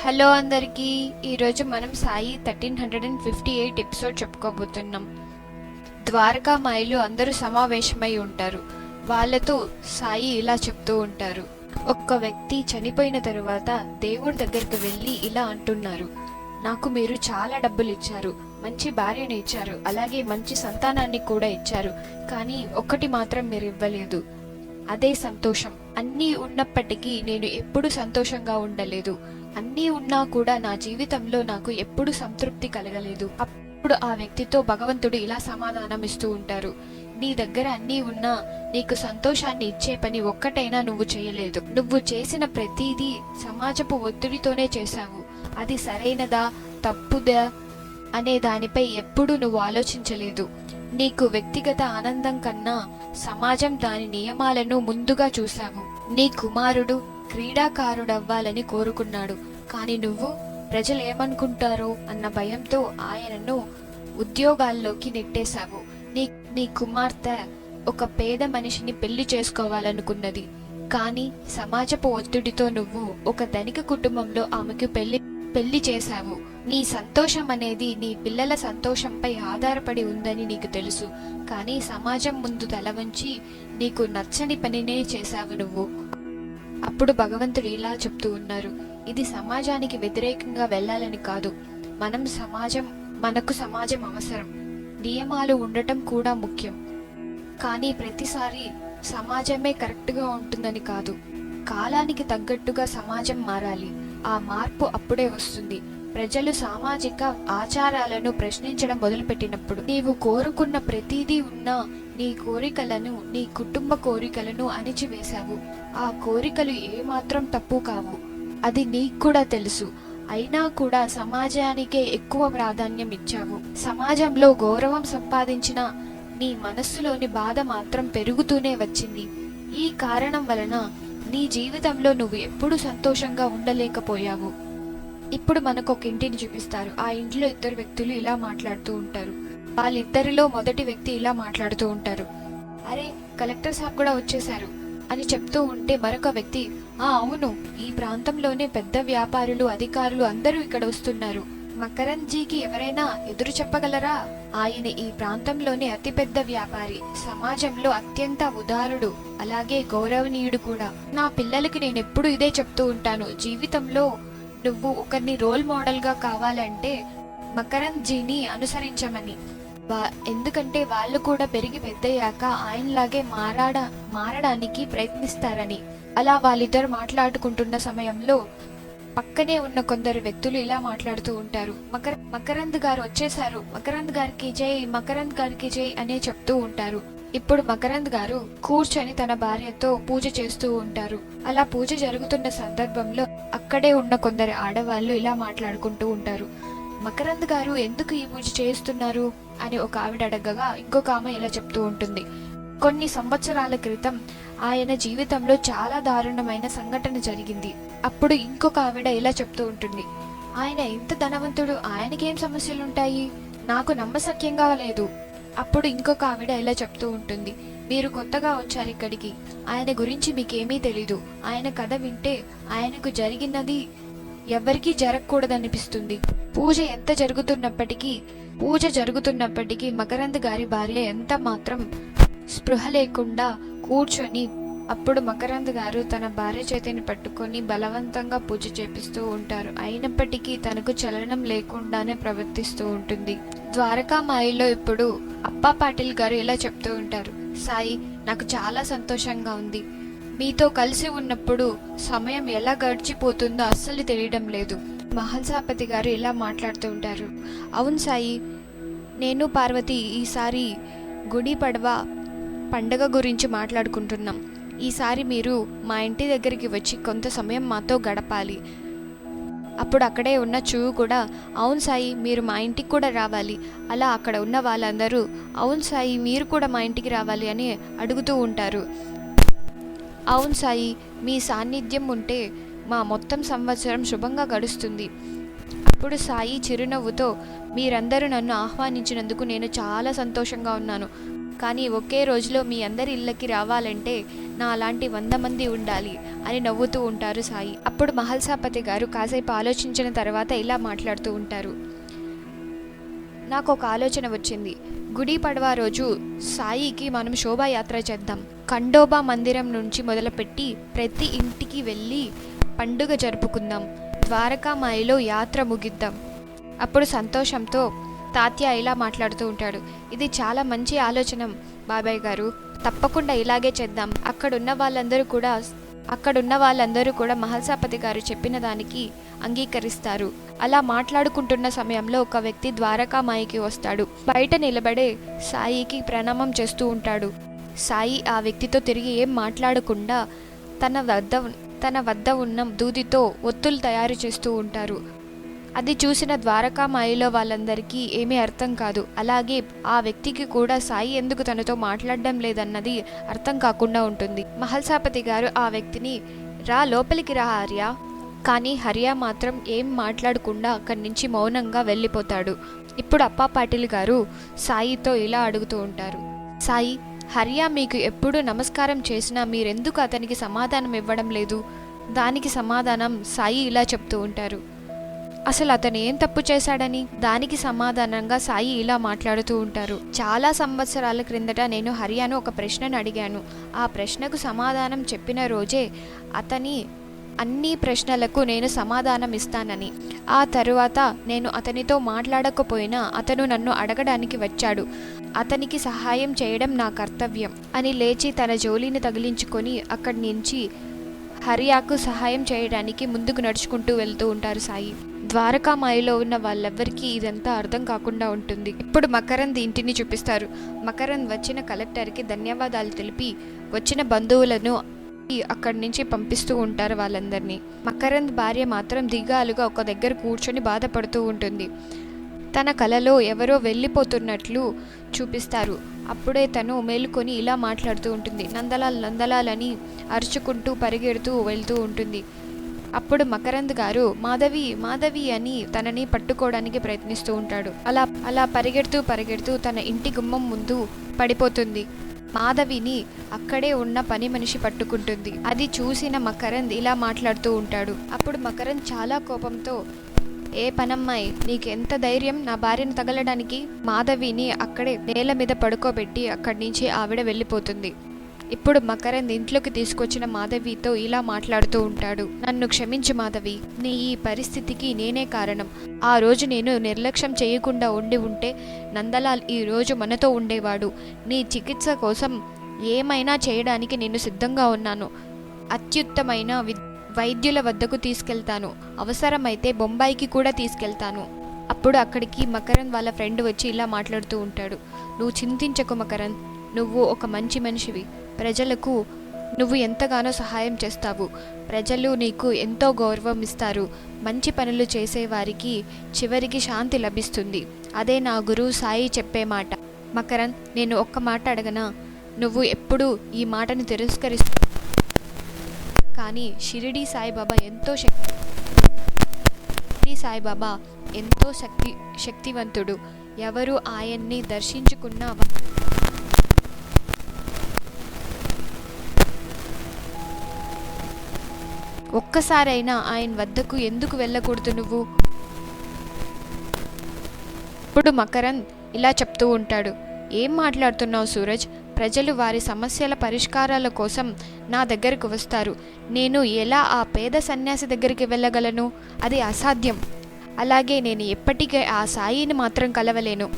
Hello అందరికీ. ఈరోజు మనం Sai thirteen hundred and fifty eight episode చెప్పుకోబోతున్నాం. Dwaraka మాయలు అందరూ సమావేశమై ఉంటారు. వాళ్ళతో సాయి ఇలా చెప్తూ ఉంటారు. ఒక్క వ్యక్తి చనిపోయిన తరువాత దేవుడి దగ్గరికి వెళ్ళి ఇలా అంటున్నారు. నాకు మీరు చాలా డబ్బులు ఇచ్చారు మంచి భార్యను ఇచ్చారు. అలాగే మంచి సంతానాన్ని కూడా ఇచ్చారు. కానీ ఒక్కటి మాత్రం మీరు ఇవ్వలేదు. అదే సంతోషం. అన్నీ ఉన్నప్పటికీ నేను ఎప్పుడు సంతోషంగా ఉండలేదు. అన్నీ ఉన్నా కూడా నా జీవితంలో నాకు ఎప్పుడు సంతృప్తి కలగలేదు. అప్పుడు ఆ వ్యక్తితో భగవంతుడు ఇలా సమాధానం ఇస్తూ ఉంటారు. నీ దగ్గర అన్నీ ఉన్నా నీకు సంతోషాన్ని ఇచ్చే పని ఒక్కటైనా నువ్వు చేయలేదు. నువ్వు చేసిన ప్రతిదీ సమాజపు ఒత్తిడితోనే చేశావు. అది సరైనదా? తప్పుదా? అనే దానిపై ఎప్పుడూ నువ్వు ఆలోచించలేదు. నీకు వ్యక్తిగత ఆనందం కన్నా సమాజం దాని నియమాలను ముందుగా చూశావు నీ కుమారుడు క్రీడాకారుడవ్వాలని కోరుకున్నాడు. కానీ నువ్వు ప్రజలు ఏమనుకుంటారో అన్న భయంతో ఆయనను ఉద్యోగాల్లోకి నెట్టేశావు. నీ నీ కుమార్తె ఒక పేద మనిషిని పెళ్ళి చేసుకోవాలనుకున్నది. కానీ సమాజపు ఒత్తిడితో నువ్వు ఒక ధనిక కుటుంబంలో ఆమెకు పెళ్ళి పెళ్ళి చేశావు. నీ సంతోషం అనేది నీ పిల్లల సంతోషంపై ఆధారపడి ఉందని నీకు తెలుసు. కానీ సమాజం ముందు తల వంచి నీకు నచ్చని పనినే చేశావు నువ్వు. అప్పుడు భగవంతుడు ఇలా చెప్తూ ఉన్నారు. ఇది సమాజానికి వ్యతిరేకంగా వెళ్ళాలని కాదు. మనం సమాజం మనకు సమాజం అవసరం. నియమాలు ఉండటం కూడా ముఖ్యం. కానీ ప్రతిసారి సమాజమే కరెక్ట్గా ఉంటుందని కాదు. కాలానికి తగ్గట్టుగా సమాజం మారాలి. ఆ మార్పు అప్పుడే వస్తుంది. ప్రజలు సామాజిక ఆచారాలను ప్రశ్నించడం మొదలుపెట్టినప్పుడు నీవు కోరుకున్న ప్రతిదీ ఉన్నా నీ కోరికలను నీ కుటుంబ కోరికలను అణిచివేశావు. ఆ కోరికలు ఏమాత్రం తప్పు కావు. అది నీకు కూడా తెలుసు. అయినా కూడా సమాజానికే ఎక్కువ ప్రాధాన్యం ఇచ్చావు. సమాజంలో గౌరవం సంపాదించిన నీ మనస్సులోని బాధ మాత్రం పెరుగుతూనే వచ్చింది. ఈ కారణం వలన నీ జీవితంలో నువ్వు ఎప్పుడూ సంతోషంగా ఉండలేకపోయావు. ఇప్పుడు మనకు ఒక ఇంటిని చూపిస్తారు. ఆ ఇంట్లో ఇద్దరు వ్యక్తులు ఇలా మాట్లాడుతూ ఉంటారు. వాళ్ళిద్దరిలో మొదటి వ్యక్తి ఇలా మాట్లాడుతూ ఉంటారు. అరే కలెక్టర్ సాబ్ కూడా వచ్చేశారు అని చెప్తూ ఉంటే మరొక వ్యక్తి ఆ అవును ఈ ప్రాంతంలోనే పెద్ద వ్యాపారులు అధికారులు అందరూ ఇక్కడ వస్తున్నారు. మకరంజీకి ఎవరైనా ఎదురు చెప్పగలరా? ఆయన ఈ ప్రాంతంలోనే అతిపెద్ద వ్యాపారి. సమాజంలో అత్యంత ఉదారుడు అలాగే గౌరవనీయుడు కూడా. నా పిల్లలకి నేను ఎప్పుడు ఇదే చెప్తూ ఉంటాను. జీవితంలో నువ్వు ఒకరిని రోల్ మోడల్గా కావాలంటే మకరంజీని అనుసరించమని. వా- ఎందుకంటే వాళ్ళు కూడా పెరిగి పెద్దయ్యాక ఆయనలాగే మారాడ మారడానికి ప్రయత్నిస్తారని. అలా వాళ్ళిద్దరు మాట్లాడుకుంటున్న సమయంలో పక్కనే ఉన్న కొందరు వ్యక్తులు ఇలా మాట్లాడుతూ ఉంటారు. మకర మకరంద్ గారు వచ్చేసారు మకరంద్ గారికి జై మకరంద్ గారికి జై అనే చెప్తూ ఉంటారు. ఇప్పుడు మకరంద్ గారు కూర్చొని తన భార్యతో పూజ చేస్తూ ఉంటారు. అలా పూజ జరుగుతున్న సందర్భంలో అక్కడే ఉన్న కొందరు ఆడవాళ్ళు ఇలా మాట్లాడుకుంటూ ఉంటారు. మకరంద్ గారు ఎందుకు ఈ పూజ చేస్తున్నారు? అని ఒక ఆవిడ అడగగా ఇంకొక ఆమె ఇలా చెప్తూ ఉంటుంది. కొన్ని సంవత్సరాల క్రితం ఆయన జీవితంలో చాలా దారుణమైన సంఘటన జరిగింది. అప్పుడు ఇంకొక ఆవిడ ఇలా చెప్తూ ఉంటుంది. ఆయన ఎంత ధనవంతుడు ఆయనకేం సమస్యలుంటాయి? నాకు నమ్మసక్యంగా లేదు అప్పుడు ఇంకొక ఆవిడ ఇలా చెప్తూ ఉంటుంది మీరు కొత్తగా వచ్చారు ఇక్కడికి. ఆయన గురించి మీకేమీ తెలీదు. ఆయన కథ వింటే ఆయనకు జరిగినది ఎవరికీ జరగకూడదనిపిస్తుంది. పూజ ఎంత జరుగుతున్నప్పటికీ పూజ జరుగుతున్నప్పటికీ మకరంద్ గారి భార్య ఎంత మాత్రం స్పృహ లేకుండా కూర్చొని అప్పుడు మకరంద్ గారు తన భార్య చేతిని పట్టుకొని బలవంతంగా పూజ చేపిస్తూ ఉంటారు. అయినప్పటికీ తనకు చలనం లేకుండానే ప్రవర్తిస్తూ ఉంటుంది. ద్వారకా మాయలో ఇప్పుడు అప్పా పాటిల్ గారు ఇలా చెప్తూ ఉంటారు. సాయి నాకు చాలా సంతోషంగా ఉంది. మీతో కలిసి ఉన్నప్పుడు సమయం ఎలా గడిచిపోతుందో అస్సలు తెలియడం లేదు. మహల్సాపతి గారు ఇలా మాట్లాడుతూ ఉంటారు. అవును సాయి నేను పార్వతి ఈసారి గుడి పడవ పండగ గురించి మాట్లాడుకుంటున్నాం. ఈసారి మీరు మా ఇంటి దగ్గరికి వచ్చి కొంత సమయం మాతో గడపాలి. అప్పుడు అక్కడే ఉన్న చూవు కూడా అవును సాయి మీరు మా ఇంటికి కూడా రావాలి. అలా అక్కడ ఉన్న వాళ్ళందరూ అవును సాయి మీరు కూడా మా ఇంటికి రావాలి అని అడుగుతూ ఉంటారు. అవును సాయి మీ సాన్నిధ్యం ఉంటే మా మొత్తం సంవత్సరం శుభంగా గడుస్తుంది. అప్పుడు సాయి చిరునవ్వుతో మీరందరూ నన్ను ఆహ్వానించినందుకు నేను చాలా సంతోషంగా ఉన్నాను. కానీ ఒకే రోజులో మీ అందరి ఇళ్ళకి రావాలంటే నా అలాంటి వంద మంది ఉండాలి అని నవ్వుతూ ఉంటారు సాయి. అప్పుడు మహల్సాపతి గారు కాసేపు ఆలోచించిన తర్వాత ఇలా మాట్లాడుతూ ఉంటారు. నాకు ఒక ఆలోచన వచ్చింది. గుడి పడవ రోజు సాయికి మనం శోభాయాత్ర చేద్దాం. ఖండోబా మందిరం నుంచి మొదలుపెట్టి ప్రతి ఇంటికి వెళ్ళి పండుగ జరుపుకుందాం. ద్వారకామాయిలో యాత్ర ముగిద్దాం. అప్పుడు సంతోషంతో తాత్య ఇలా మాట్లాడుతూ ఉంటాడు. ఇది చాలా మంచి ఆలోచన బాబాయ్ గారు. తప్పకుండా ఇలాగే చేద్దాం. అక్కడున్న వాళ్ళందరూ కూడా అక్కడున్న వాళ్ళందరూ కూడా మహల్సాపతి గారు చెప్పిన దానికి అంగీకరిస్తారు. అలా మాట్లాడుకుంటున్న సమయంలో ఒక వ్యక్తి ద్వారకామాయికి వస్తాడు. బయట నిలబడే సాయికి ప్రణామం చేస్తూ ఉంటాడు. సాయి ఆ వ్యక్తితో తిరిగి ఏం మాట్లాడకుండా తన వద్ద తన వద్ద ఉన్న దూదితో ఒత్తులు తయారు చేస్తూ ఉంటారు. అది చూసిన ద్వారకామాయిలో వాళ్ళందరికీ ఏమీ అర్థం కాదు. అలాగే ఆ వ్యక్తికి కూడా సాయి ఎందుకు తనతో మాట్లాడడం లేదన్నది అర్థం కాకుండా ఉంటుంది. మహల్సాపతి గారు ఆ వ్యక్తిని రా లోపలికి రా హర్య కానీ హర్య మాత్రం ఏం మాట్లాడకుండా అక్కడి నుంచి మౌనంగా వెళ్ళిపోతాడు. ఇప్పుడు అప్పా పాటిల్ గారు సాయితో ఇలా అడుగుతూ ఉంటారు. సాయి హర్య మీకు ఎప్పుడు నమస్కారం చేసినా మీరెందుకు అతనికి సమాధానం ఇవ్వడం లేదు? దానికి సమాధానం సాయి ఇలా చెప్తూ ఉంటారు. అసలు అతను ఏం తప్పు చేశాడని? దానికి సమాధానంగా సాయి ఇలా మాట్లాడుతూ ఉంటారు. చాలా సంవత్సరాల క్రిందట నేను హరియాను ఒక ప్రశ్నను అడిగాను. ఆ ప్రశ్నకు సమాధానం చెప్పిన రోజే అతని అన్ని ప్రశ్నలకు నేను సమాధానం ఇస్తానని. ఆ తరువాత నేను అతనితో మాట్లాడకపోయినా అతను నన్ను అడగడానికి వచ్చాడు. అతనికి సహాయం చేయడం నా కర్తవ్యం అని లేచి తన జోలిని తగిలించుకొని అక్కడి నుంచి హరియాకు సహాయం చేయడానికి ముందుకు నడుచుకుంటూ వెళ్తూ ఉంటారు సాయి. ద్వారకామాయిలో ఉన్న వాళ్ళెవ్వరికీ ఇదంతా అర్థం కాకుండా ఉంటుంది. ఇప్పుడు మకరంద్ ఇంటిని చూపిస్తారు. మకరంద్ వచ్చిన కలెక్టర్కి ధన్యవాదాలు తెలిపి వచ్చిన బంధువులను అక్కడి నుంచి పంపిస్తూ ఉంటారు వాళ్ళందరినీ. మకరంద్ భార్య మాత్రం దిగాలుగా ఒక దగ్గర కూర్చొని బాధపడుతూ ఉంటుంది. తన కలలో ఎవరో వెళ్ళిపోతున్నట్లు చూపిస్తారు. అప్పుడే తను మేలుకొని ఇలా మాట్లాడుతూ ఉంటుంది. నందలాల్ నందలాల్ అని అరుచుకుంటూ పరిగెడుతూ వెళ్తూ ఉంటుంది. అప్పుడు మకరంద్ గారు మాధవి మాధవి అని తనని పట్టుకోవడానికి ప్రయత్నిస్తూ ఉంటాడు. అలా అలా పరిగెడుతూ పరిగెడుతూ తన ఇంటి గుమ్మం ముందు పడిపోతుంది. మాధవిని అక్కడే ఉన్న పని మనిషి పట్టుకుంటుంది. అది చూసిన మకరంద్ ఇలా మాట్లాడుతూ ఉంటాడు. అప్పుడు మకరంద్ చాలా కోపంతో ఏ పనమ్మాయి నీకెంత ధైర్యం నా భార్యను తగలడానికి? మాధవిని అక్కడే నేల మీద పడుకోబెట్టి అక్కడి నుంచి ఆవిడ వెళ్ళిపోతుంది. ఇప్పుడు మకరంద్ ఇంట్లోకి తీసుకొచ్చిన మాధవితో ఇలా మాట్లాడుతూ ఉంటాడు. నన్ను క్షమించు మాధవి నీ ఈ పరిస్థితికి నేనే కారణం. ఆ రోజు నేను నిర్లక్ష్యం చేయకుండా ఉండి ఉంటే నందలాల్ ఈ రోజు మనతో ఉండేవాడు. నీ చికిత్స కోసం ఏమైనా చేయడానికి నేను సిద్ధంగా ఉన్నాను. అత్యుత్తమైన వైద్యుల వద్దకు తీసుకెళ్తాను. అవసరమైతే బొంబాయికి కూడా తీసుకెళ్తాను. అప్పుడు అక్కడికి మకరంద్ వాళ్ళ ఫ్రెండ్ వచ్చి ఇలా మాట్లాడుతూ ఉంటాడు. నువ్వు చింతించకు మకరంద్. నువ్వు ఒక మంచి మనిషివి. ప్రజలకు నువ్వు ఎంతగానో సహాయం చేస్తావు. ప్రజలు నీకు ఎంతో గౌరవం ఇస్తారు. మంచి పనులు చేసేవారికి చివరికి శాంతి లభిస్తుంది. అదే నా గురువు సాయి చెప్పే మాట. మకరన్ నేను ఒక్క మాట అడగనా? నువ్వు ఎప్పుడూ ఈ మాటను తిరస్కరిస్తా కానీ షిరిడి సాయిబాబా ఎంతో శక్తి షిరిడి సాయిబాబా ఎంతో శక్తి శక్తివంతుడు. ఎవరు ఆయన్ని దర్శించుకున్నా ఒక్కసారైనా ఆయన వద్దకు ఎందుకు వెళ్ళకూడదు నువ్వు? ఇప్పుడు మకరంద్ ఇలా చెప్తూ ఉంటాడు. ఏం మాట్లాడుతున్నావు సూరజ్? ప్రజలు వారి సమస్యల పరిష్కారాల కోసం నా దగ్గరకు వస్తారు. నేను ఎలా ఆ పేద సన్యాసి దగ్గరికి వెళ్ళగలను? అది అసాధ్యం. అలాగే నేను ఎప్పటికీ ఆ సాయిని మాత్రం కలవలేను.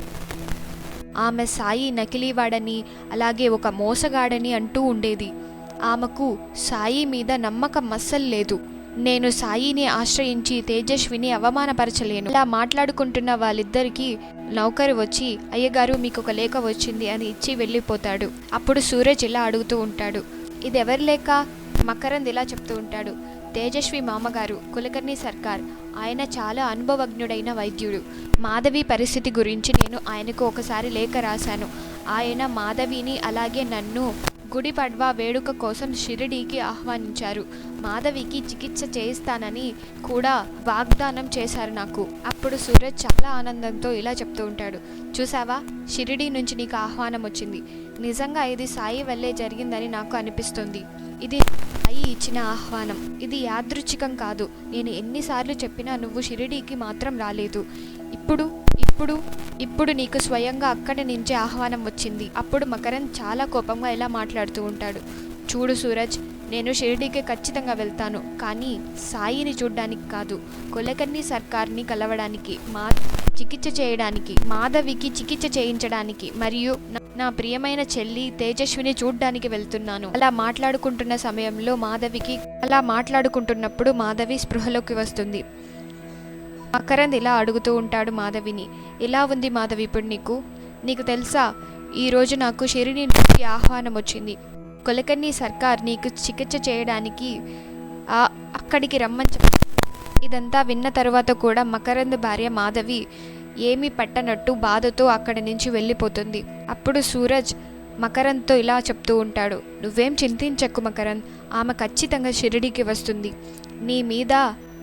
ఆమె సాయి నకిలీవాడని అలాగే ఒక మోసగాడని అంటూ ఉండేది. ఆమెకు సాయి మీద నమ్మకం అస్సలు లేదు. నేను సాయిని ఆశ్రయించి తేజస్విని అవమానపరచలేను. ఇలా మాట్లాడుకుంటున్న వాళ్ళిద్దరికీ నౌకరు వచ్చి అయ్యగారు మీకు ఒక లేఖ వచ్చింది అని ఇచ్చి వెళ్ళిపోతాడు. అప్పుడు సూరజ్ ఇలా అడుగుతూ ఉంటాడు. ఇది ఎవరి లేఖ? మకరంద్ ఇలా చెప్తూ ఉంటాడు. తేజస్వి మామగారు కులకర్ణి సర్కార్ ఆయన చాలా అనుభవజ్ఞుడైన వైద్యుడు. మాధవి పరిస్థితి గురించి నేను ఆయనకు ఒకసారి లేఖ రాశాను. ఆయన మాధవిని అలాగే నన్ను గుడి పడ్వా వేడుక కోసం షిరిడీకి ఆహ్వానించారు. మాధవికి చికిత్స చేయిస్తానని కూడా వాగ్దానం చేశారు నాకు. అప్పుడు సూరజ్ చాలా ఆనందంతో ఇలా చెప్తూ ఉంటాడు. చూసావా షిరిడీ నుంచి నీకు ఆహ్వానం వచ్చింది. నిజంగా ఇది సాయి వల్లే జరిగిందని నాకు అనిపిస్తుంది. ఇది సాయి ఇచ్చిన ఆహ్వానం. ఇది యాదృచ్ఛికం కాదు. నేను ఎన్నిసార్లు చెప్పినా నువ్వు షిరిడీకి మాత్రం రాలేదు. ఇప్పుడు ఇప్పుడు ఇప్పుడు నీకు స్వయంగా అక్కడి నుంచే ఆహ్వానం వచ్చింది. అప్పుడు మకరన్ చాలా కోపంగా ఇలా మాట్లాడుతూ ఉంటాడు. చూడు సూరజ్ నేను షిరిడీకి ఖచ్చితంగా వెళ్తాను. కానీ సాయిని చూడ్డానికి కాదు కులకర్ణి సర్కార్ని కలవడానికి మా చికిత్స చేయడానికి మాధవికి చికిత్స చేయించడానికి మరియు నా ప్రియమైన చెల్లి తేజస్విని చూడ్డానికి వెళ్తున్నాను. అలా మాట్లాడుకుంటున్న సమయంలో మాధవికి అలా మాట్లాడుకుంటున్నప్పుడు మాధవి స్పృహలోకి వస్తుంది. మకరంద్ ఇలా అడుగుతూ ఉంటాడు మాధవిని. ఎలా ఉంది మాధవి ఇప్పుడు నీకు? నీకు తెలుసా? ఈరోజు నాకు షిరిడి నుంచి ఆహ్వానం వచ్చింది. కొలకన్ని సర్కార్ నీకు చికిత్స చేయడానికి ఆ అక్కడికి రమ్మని ఇదంతా విన్న తరువాత కూడా మకరంద్ భార్య మాధవి ఏమీ పట్టనట్టు బాధతో అక్కడి నుంచి వెళ్ళిపోతుంది. అప్పుడు సూరజ్ మకరంద్తో ఇలా చెప్తూ ఉంటాడు. నువ్వేం చింతించకు మకరంద్. ఆమె ఖచ్చితంగా షిరిడికి వస్తుంది. నీ మీద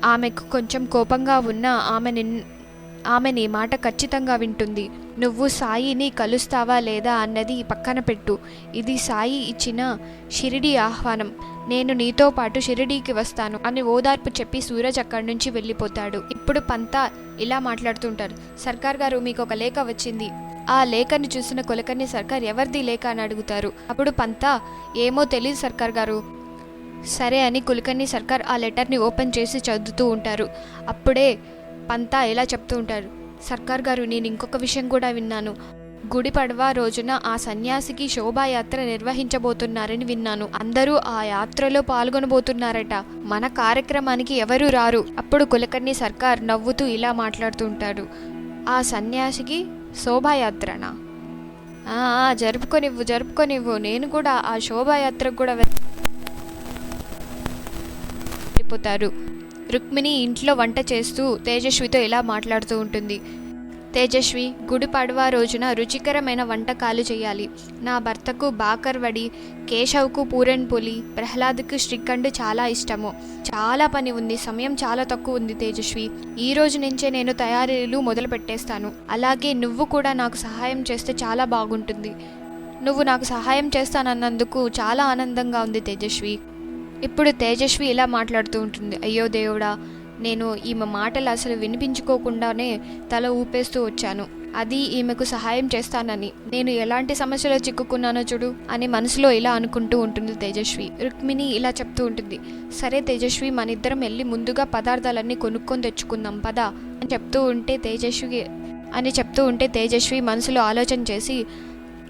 ఆమెకు కొంచెం కోపంగా ఉన్నా ఆమె నిన్ ఆమె నీ మాట ఖచ్చితంగా వింటుంది. నువ్వు సాయిని కలుస్తావా లేదా అన్నది పక్కన పెట్టు. ఇది సాయి ఇచ్చిన షిరిడి ఆహ్వానం. నేను నీతో పాటు షిరిడీకి వస్తాను అని ఓదార్పు చెప్పి సూరజ్ అక్కడి నుంచి వెళ్ళిపోతాడు. ఇప్పుడు పంతా ఇలా మాట్లాడుతుంటారు. సర్కార్ గారు మీకు ఒక లేఖ వచ్చింది. ఆ లేఖను చూసిన కొలకర్ణి సర్కార్ ఎవరిది లేఖ? అని అడుగుతారు. అప్పుడు పంతా ఏమో తెలియదు సర్కార్ గారు. సరే అని కులకర్ణి సర్కార్ ఆ లెటర్ని ఓపెన్ చేసి చదువుతూ ఉంటారు. అప్పుడే పంతా ఇలా చెప్తూ ఉంటారు. సర్కార్ గారు నేను ఇంకొక విషయం కూడా విన్నాను. గుడి పడవ రోజున ఆ సన్యాసికి శోభాయాత్ర నిర్వహించబోతున్నారని విన్నాను. అందరూ ఆ యాత్రలో పాల్గొనబోతున్నారట. మన కార్యక్రమానికి ఎవరు రారు. అప్పుడు కులకర్ణి సర్కార్ నవ్వుతూ ఇలా మాట్లాడుతుంటాడు ఆ సన్యాసికి శోభాయాత్రనా? జరుపుకొనివ్వు జరుపుకొనివ్వు. నేను కూడా ఆ శోభాయాత్రకు కూడా వెళ్ళిపోతారు. రుక్మిణి ఇంట్లో వంట చేస్తూ తేజస్వితో ఇలా మాట్లాడుతూ ఉంటుంది. తేజస్వి గుడి పడవ రోజున రుచికరమైన వంటకాలు చేయాలి. నా భర్తకు బాకర్వడి కేశవ్కు పూరన్ పులి ప్రహ్లాద్కు శ్రీఖండ్ చాలా ఇష్టము. చాలా పని ఉంది. సమయం చాలా తక్కువ ఉంది తేజస్వి. ఈ రోజు నుంచే నేను తయారీలు మొదలు పెట్టేస్తాను. అలాగే నువ్వు కూడా నాకు సహాయం చేస్తే చాలా బాగుంటుంది. నువ్వు నాకు సహాయం చేస్తానన్నందుకు చాలా ఆనందంగా ఉంది తేజస్వి. ఇప్పుడు తేజస్వి ఇలా మాట్లాడుతూ ఉంటుంది అయ్యో దేవుడా నేను ఈమె మాటలు అసలు వినిపించుకోకుండానే తల ఊపేస్తూ వచ్చాను. అది ఈమెకు సహాయం చేస్తానని. నేను ఎలాంటి సమస్యలో చిక్కుకున్నానో చూడు అని మనసులో ఇలా అనుకుంటూ ఉంటుంది తేజస్వి. రుక్మిణి ఇలా చెప్తూ ఉంటుంది సరే తేజస్వి మన ఇద్దరం వెళ్ళి ముందుగా పదార్థాలన్నీ కొనుక్కొని తెచ్చుకుందాం పద అని చెప్తూ ఉంటే తేజస్వి అని చెప్తూ ఉంటే తేజస్వి మనసులో ఆలోచన చేసి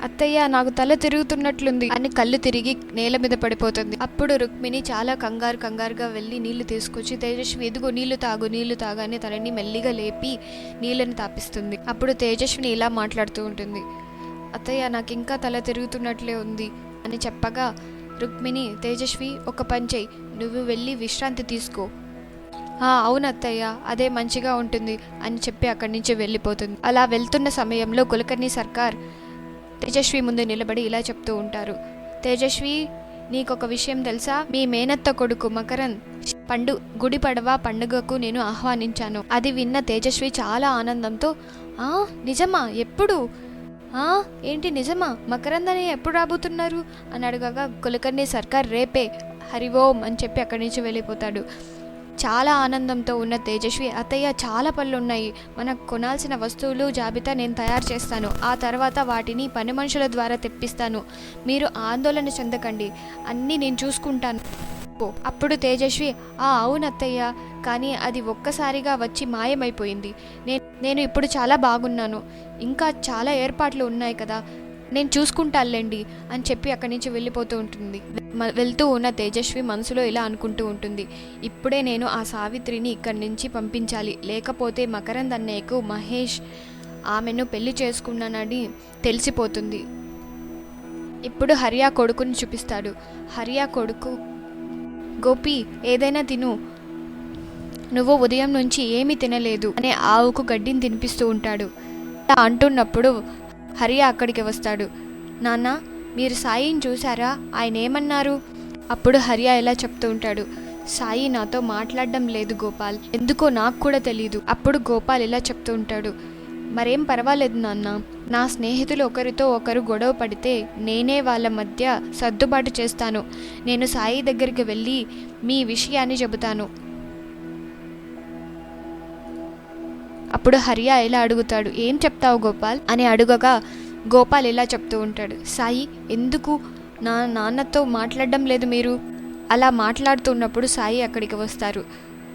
అత్తయ్య నాకు తల తిరుగుతున్నట్లుంది. అని కళ్ళు తిరిగి నేల మీద పడిపోతుంది. అప్పుడు రుక్మిణి చాలా కంగారు కంగారుగా వెళ్ళి నీళ్ళు తీసుకొచ్చి తేజస్వి ఎదుగు నీళ్ళు తాగు నీళ్ళు తాగు అని తనని మెల్లిగా లేపి నీళ్ళని తాపిస్తుంది. అప్పుడు తేజస్విని ఇలా మాట్లాడుతూ ఉంటుంది. అత్తయ్య నాకు ఇంకా తల తిరుగుతున్నట్లే ఉంది అని చెప్పగా రుక్మిణి తేజస్వి ఒక పని చెయ్యి నువ్వు వెళ్ళి విశ్రాంతి తీసుకో. అవును అత్తయ్య అదే మంచిగా ఉంటుంది అని చెప్పి అక్కడి నుంచి వెళ్ళిపోతుంది. అలా వెళ్తున్న సమయంలో కులకర్ణి సర్కార్ తేజస్వి ముందు నిలబడి ఇలా చెప్తూ ఉంటారు. తేజస్వి నీకొక విషయం తెలుసా? మీ మేనత్త కొడుకు మకరన్ పండు గుడి పడవ పండుగకు నేను ఆహ్వానించాను. అది విన్న తేజస్వి చాలా ఆనందంతో ఆ నిజమా? ఎప్పుడు? ఆ ఏంటి నిజమా? మకరందని ఎప్పుడు రాబోతున్నారు? అని అడగగా కులకర్ణి సర్కార్ రేపే హరి ఓం అని చెప్పి అక్కడి నుంచి వెళ్ళిపోతాడు. చాలా ఆనందంతో ఉన్న తేజస్వి అత్తయ్య చాలా పళ్ళు ఉన్నాయి మనకు కొనాల్సిన వస్తువులు జాబితా నేను తయారు చేస్తాను. ఆ తర్వాత వాటిని పని మనుషుల ద్వారా తెప్పిస్తాను. మీరు ఆందోళన చెందకండి. అన్నీ నేను చూసుకుంటాను. అప్పుడు తేజస్వి ఆ అవును అత్తయ్య కానీ అది ఒక్కసారిగా వచ్చి మాయమైపోయింది. నేను నేను ఇప్పుడు చాలా బాగున్నాను. ఇంకా చాలా ఏర్పాట్లు ఉన్నాయి కదా. నేను చూసుకుంటానులేండి అని చెప్పి అక్కడి నుంచి వెళ్ళిపోతూ ఉంటుంది. వెళ్తూ ఉన్న తేజస్వి మనసులో ఇలా అనుకుంటూ ఉంటుంది. ఇప్పుడే నేను ఆ సావిత్రిని ఇక్కడి నుంచి పంపించాలి. లేకపోతే మకరంద్ అన్నయ్యకు మహేష్ ఆమెను పెళ్ళి చేసుకున్నానని తెలిసిపోతుంది. ఇప్పుడు హరియా కొడుకుని చూపిస్తాడు. హరియా కొడుకు గోపి ఏదైనా తిను. నువ్వు ఉదయం నుంచి ఏమీ తినలేదు అనే ఆవుకు గడ్డిని తినిపిస్తూ ఉంటాడు. అంటున్నప్పుడు హరి అక్కడికి వస్తాడు. నాన్న మీరు సాయిని చూసారా ఆయన ఏమన్నారు? అప్పుడు హరియా ఇలా చెప్తూ ఉంటాడు. సాయి నాతో మాట్లాడడం లేదు గోపాల్. ఎందుకో నాకు కూడా తెలియదు అప్పుడు గోపాల్ ఇలా చెప్తూ ఉంటాడు. మరేం పర్వాలేదు నాన్న. నా స్నేహితులు ఒకరితో ఒకరు గొడవ పడితే నేనే వాళ్ళ మధ్య సర్దుబాటు చేస్తాను. నేను సాయి దగ్గరికి వెళ్ళి మీ విషయాన్ని చెబుతాను. అప్పుడు హరియా ఇలా అడుగుతాడు? ఏం చెప్తావు గోపాల్? అని అడుగగా గోపాల్ ఇలా చెప్తూ ఉంటాడు. సాయి ఎందుకు నా నాన్నతో మాట్లాడడం లేదు మీరు? అలా మాట్లాడుతున్నప్పుడు సాయి అక్కడికి వస్తారు.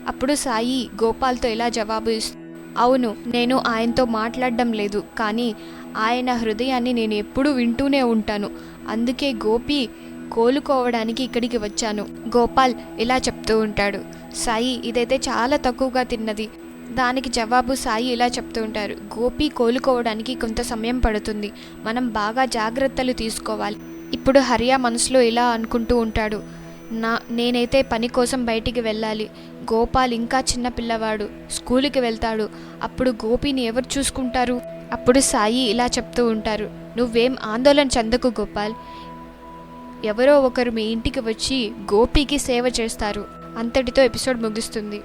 అప్పుడు సాయి గోపాల్తో ఇలా జవాబు ఇస్తూ అవును నేను ఆయనతో మాట్లాడడం లేదు కానీ ఆయన హృదయాన్ని నేను ఎప్పుడూ వింటూనే ఉంటాను. అందుకే గోపి కోలుకోవడానికి ఇక్కడికి వచ్చాను. గోపాల్ ఇలా చెప్తూ ఉంటాడు. సాయి ఇదైతే చాలా తక్కువగా తిన్నది. దానికి జవాబు సాయి ఇలా చెప్తూ ఉంటారు. గోపి కోలుకోవడానికి కొంత సమయం పడుతుంది. మనం బాగా జాగ్రత్తలు తీసుకోవాలి. ఇప్పుడు హరియా మనసులో ఇలా అనుకుంటూ ఉంటాడు. నా నేనైతే పని కోసం బయటికి వెళ్ళాలి. గోపాల్ ఇంకా చిన్న పిల్లవాడు. స్కూల్కి వెళ్తాడు. అప్పుడు గోపిని ఎవరు చూసుకుంటారు? అప్పుడు సాయి ఇలా చెప్తూ ఉంటారు. నువ్వేం ఆందోళన చెందకు గోపాల్. ఎవరో ఒకరు మీ ఇంటికి వచ్చి గోపికి సేవ చేస్తారు. అంతటితో ఎపిసోడ్ ముగుస్తుంది.